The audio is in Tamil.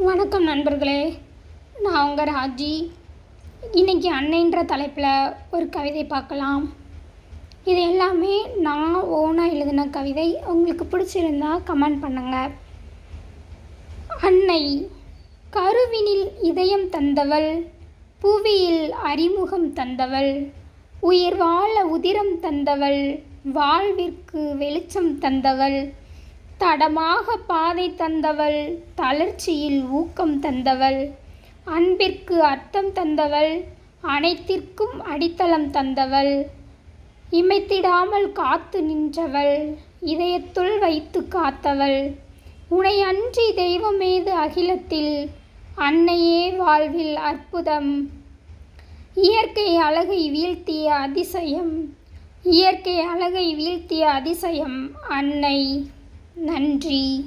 வணக்கம் நண்பர்களே. நான் உங்கள் ராஜி. இன்றைக்கி அன்னைன்ற தலைப்பில் ஒரு கவிதை பார்க்கலாம். இது எல்லாமே நான் ஓனாக எழுதின கவிதை. உங்களுக்கு பிடிச்சிருந்தா கமெண்ட் பண்ணுங்கள் அன்னை கருவினில் இதயம் தந்தவள் புவியில் அறிமுகம் தந்தவள் உயிர் வாழ உதிரம் தந்தவள் வாழ்விற்கு வெளிச்சம் தந்தவள் தடமாக பாதை தந்தவள் தளர்ச்சியில் ஊக்கம் தந்தவள் அன்பிற்கு அர்த்தம் தந்தவள் அனைத்திற்கும் அடித்தளம் தந்தவள் இமைத்திடாமல் காத்து நின்றவள் இதயத்துள் வைத்து காத்தவள். உனை அன்றி தெய்வமேது அகிலத்தில் அன்னையே வாழ்வில் அற்புதம். இயற்கை அழகை வீழ்த்திய அதிசயம் இயற்கை அழகை வீழ்த்திய அதிசயம் அன்னை. நன்றி.